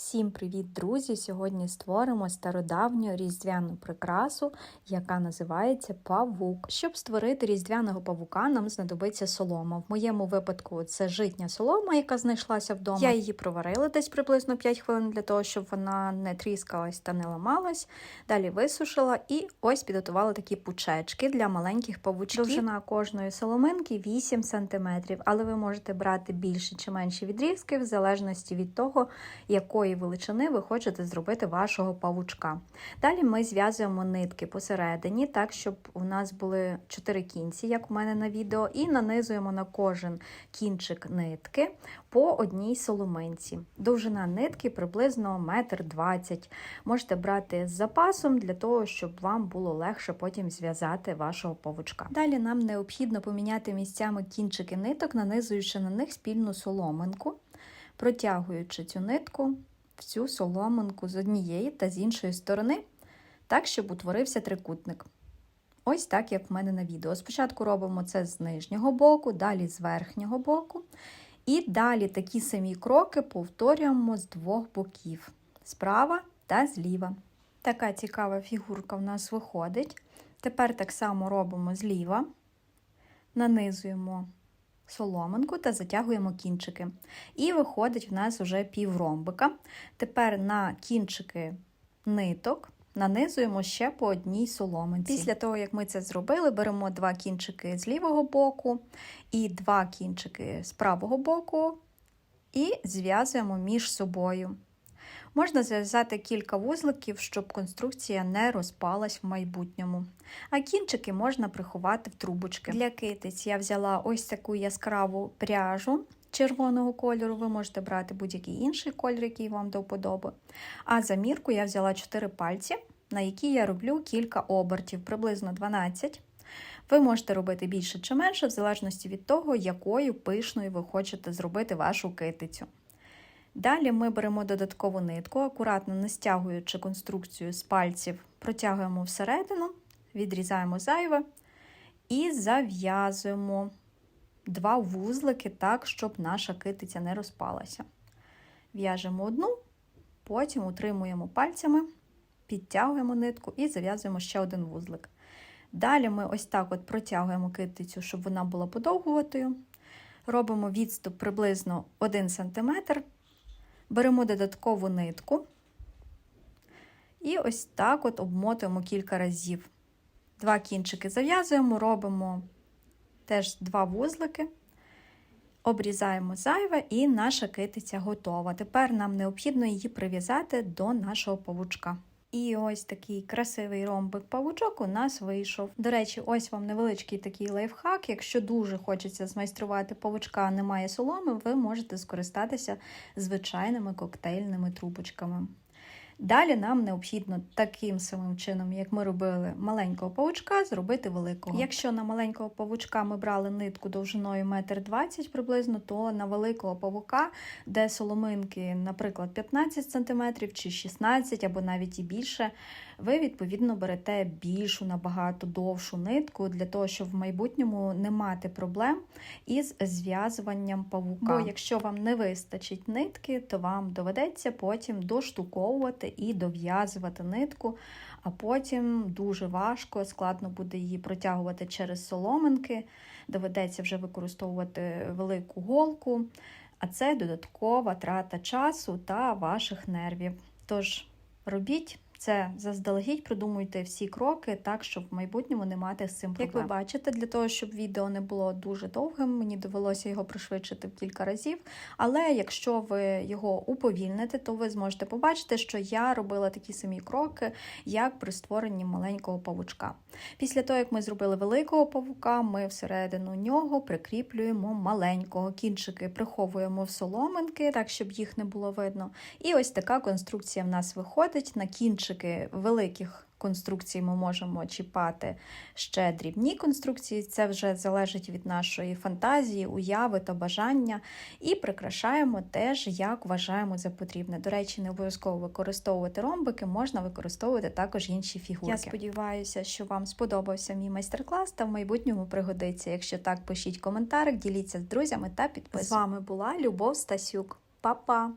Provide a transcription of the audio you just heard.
Всім привіт, друзі! Сьогодні створимо стародавню різдвяну прикрасу, яка називається павук. Щоб створити різдвяного павука, нам знадобиться солома. В моєму випадку це житня солома, яка знайшлася вдома. Я її проварила десь приблизно 5 хвилин для того, щоб вона не тріскалась та не ламалась. Далі висушила і ось підготувала такі пучечки для маленьких павучків. Довжина кожної соломинки 8 см, але ви можете брати більші чи менші відрізки в залежності від того, якої величини ви хочете зробити вашого павучка. Далі ми зв'язуємо нитки посередині, так, щоб у нас були 4 кінці, як у мене на відео, і нанизуємо на кожен кінчик нитки по одній соломинці. Довжина нитки приблизно 1,20 м. Можете брати з запасом для того, щоб вам було легше потім зв'язати вашого павучка. Далі нам необхідно поміняти місцями кінчики ниток, нанизуючи на них спільну соломинку, протягуючи цю нитку цю соломинку з однієї та з іншої сторони, так, щоб утворився трикутник. Ось так, як в мене на відео. Спочатку робимо це з нижнього боку, далі з верхнього боку. І далі такі самі кроки повторюємо з двох боків: справа та зліва. Така цікава фігурка в нас виходить. Тепер так само робимо зліва, нанизуємо соломинку та затягуємо кінчики. І виходить в нас вже півромбика. Тепер на кінчики ниток нанизуємо ще по одній соломинці. Після того, як ми це зробили, беремо два кінчики з лівого боку і два кінчики з правого боку і зв'язуємо між собою. Можна зв'язати кілька вузликів, щоб конструкція не розпалась в майбутньому. А кінчики можна приховати в трубочки. Для китиць я взяла ось таку яскраву пряжу червоного кольору. Ви можете брати будь-який інший колір, який вам до вподоби. А за мірку я взяла 4 пальці, на які я роблю кілька обертів, приблизно 12. Ви можете робити більше чи менше, в залежності від того, якою пишною ви хочете зробити вашу китицю. Далі ми беремо додаткову нитку, акуратно не стягуючи конструкцію з пальців, протягуємо всередину, відрізаємо зайве і зав'язуємо два вузлики так, щоб наша китиця не розпалася. В'яжемо одну, потім утримуємо пальцями, підтягуємо нитку і зав'язуємо ще один вузлик. Далі ми ось так от протягуємо китицю, щоб вона була подовгуватою. Робимо відступ приблизно 1 см. Беремо додаткову нитку і ось так от обмотуємо кілька разів. Два кінчики зав'язуємо, робимо теж два вузлики, обрізаємо зайве, і наша китиця готова. Тепер нам необхідно її прив'язати до нашого павучка. І ось такий красивий ромбик павучок у нас вийшов. До речі, ось вам невеличкий такий лайфхак. Якщо дуже хочеться змайструвати павучка, немає соломи, ви можете скористатися звичайними коктейльними трубочками. Далі нам необхідно таким самим чином, як ми робили маленького павучка, зробити великого. Якщо на маленького павучка ми брали нитку довжиною 1,20 м приблизно, то на великого павука, де соломинки, наприклад, 15 см чи 16 або навіть і більше, ви відповідно берете більшу, набагато довшу нитку для того, щоб в майбутньому не мати проблем із зв'язуванням павука. Бо якщо вам не вистачить нитки, то вам доведеться потім доштуковувати і дов'язувати нитку, а потім дуже важко, складно буде її протягувати через соломинки, доведеться вже використовувати велику голку, а це додаткова трата часу та ваших нервів. Тож робіть. Це заздалегідь продумуйте всі кроки так, щоб в майбутньому не мати з цим проблем. Як ви бачите, для того, щоб відео не було дуже довгим, мені довелося його пришвидшити в кілька разів. Але якщо ви його уповільните, то ви зможете побачити, що я робила такі самі кроки, як при створенні маленького павучка. Після того, як ми зробили великого павука, ми всередину нього прикріплюємо маленького. Кінчики приховуємо в соломинки, так щоб їх не було видно. І ось така конструкція в нас виходить на кінчик кінчики великих конструкцій ми можемо чіпати ще дрібні конструкції, це вже залежить від нашої фантазії, уяви та бажання. І прикрашаємо теж, як вважаємо за потрібне. До речі, не обов'язково використовувати ромбики, можна використовувати також інші фігурки. Я сподіваюся, що вам сподобався мій майстер-клас та в майбутньому пригодиться. Якщо так, пишіть коментарик, діліться з друзями та підписуйтесь. З вами була Любов Стасюк. Па-па!